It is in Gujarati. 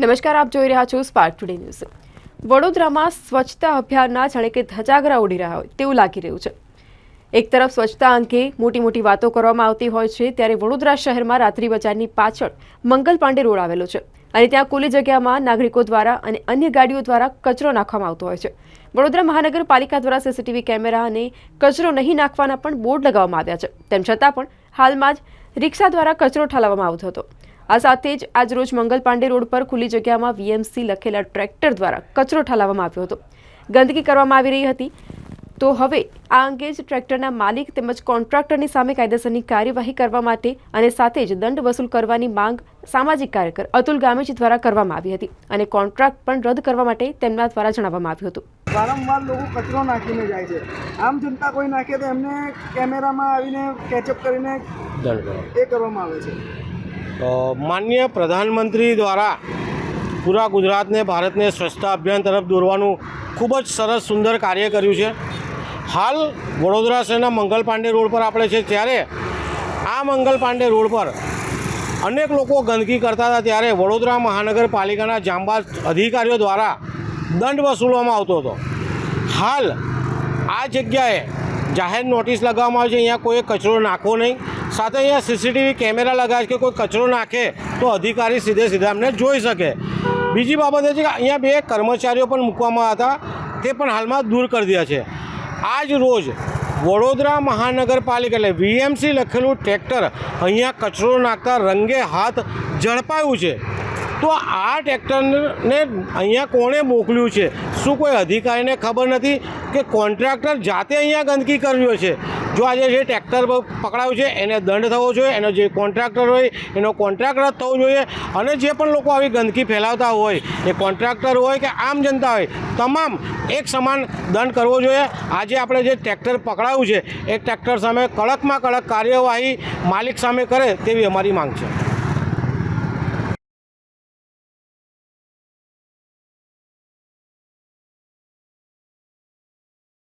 નમસ્કાર, આપ જોઈ રહ્યા છો સ્પાર્ક ટુડે ન્યૂઝ વડોદરામાં સ્વચ્છતા અભિયાનના જાણે કે ધજાગરા ઉડી રહ્યા હોય તેવું લાગી રહ્યું છે. એક તરફ સ્વચ્છતા અંગે મોટી મોટી વાતો કરવામાં આવતી હોય છે, ત્યારે વડોદરા શહેરમાં રાત્રિ બજારની પાછળ મંગલ પાંડે રોડ આવેલો છે અને ત્યાં ખુલ્લી જગ્યામાં નાગરિકો દ્વારા અને અન્ય ગાડીઓ દ્વારા કચરો નાખવામાં આવતો હોય છે. વડોદરા મહાનગરપાલિકા દ્વારા સીસીટીવી કેમેરા અને કચરો નહીં નાખવાના પણ બોર્ડ લગાવવામાં આવ્યા છે. તેમ છતાં પણ હાલમાં જ રિક્ષા દ્વારા કચરો ઠાલવવામાં આવતો હતો. આ સાથે જ આજરોજ મંગલ પાંડે રોડ પર ખુલ્લી જગ્યામાં વીએમસી લખેલા ટ્રેક્ટર દ્વારા કચરો ઠાલવવામાં આવ્યો હતો. ગંદકી કરવામાં આવી રહી હતી. તો હવે આ અંગે જ ટ્રેક્ટરના માલિક તેમજ કોન્ટ્રાક્ટરની સામે કાયદેસરની કાર્યવાહી કરવા માટે અને સાથે જ દંડ વસૂલ કરવાની માંગ સામાજિક કાર્યકર અતુલ ગામેજી દ્વારા કરવામાં આવી હતી અને કોન્ટ્રાક્ટ પણ રદ કરવા માટે તેમના દ્વારા જણાવવામાં આવ્યું હતું. વારંવાર લોકો કચરો નાખીને જાય છે. આમ જનતા કોઈ નાખે તો એમને કેમેરામાં આવીને કેચઅપ કરીને એ કરવામાં આવે છે. તો માનનીય પ્રધાનમંત્રી દ્વારા પૂરા ગુજરાતને, ભારતને સ્વચ્છતા અભિયાન તરફ દોરવાનું ખૂબ જ સરસ, સુંદર કાર્ય કર્યું છે. હાલ વડોદરા શહેરના મંગલ પાંડે રોડ પર આપણે છે, ત્યારે આ મંગલ પાંડે રોડ પર અનેક લોકો ગંદકી કરતા હતા, ત્યારે વડોદરા મહાનગરપાલિકાના જાંબાજ અધિકારીઓ દ્વારા દંડ વસૂલવામાં આવતો હતો. હાલ આ જગ્યાએ જાહેર નોટિસ લગાવવામાં આવી છે, અહીંયા કોઈ કચરો નાખવો નહીં. સાથે અહીંયા સીસીટીવી કેમેરા લગાવે કે કોઈ કચરો નાખે તો અધિકારી સીધે સીધા અમને જોઈ શકે. બીજી બાબત એ છે કે અહીંયા બે કર્મચારીઓ પણ મૂકવામાં હતા. તે પણ હાલમાં દૂર કરી દીધા છે. આજ રોજ વડોદરા મહાનગરપાલિકા એટલે વીએમસી લખેલું ટ્રેક્ટર અહીંયા કચરો નાખતા રંગે હાથ ઝડપાયું છે. તો આ ટ્રેક્ટરને અહીંયા કોણે મોકલ્યું છે? શું કોઈ અધિકારીને ખબર નથી કે કોન્ટ્રાક્ટર જાતે અહીંયા ગંદકી કરવી છે? જો આજે જે ટ્રેક્ટર પકડાયું છે, એને દંડ થવો જોઈએ, એનો જે કોન્ટ્રાક્ટર હોય, એનો કોન્ટ્રાક્ટ રદ થવો જોઈએ. અને જે પણ લોકો આવી ગંદકી ફેલાવતા હોય, એ કોન્ટ્રાક્ટર હોય કે આમ જનતા હોય, તમામ એક સમાન દંડ કરવો જોઈએ. આજે આપણે જે ટ્રેક્ટર પકડાયું છે, એ ટ્રેક્ટર સામે કડકમાં કડક કાર્યવાહી માલિક સામે કરે તેવી અમારી માંગ છે.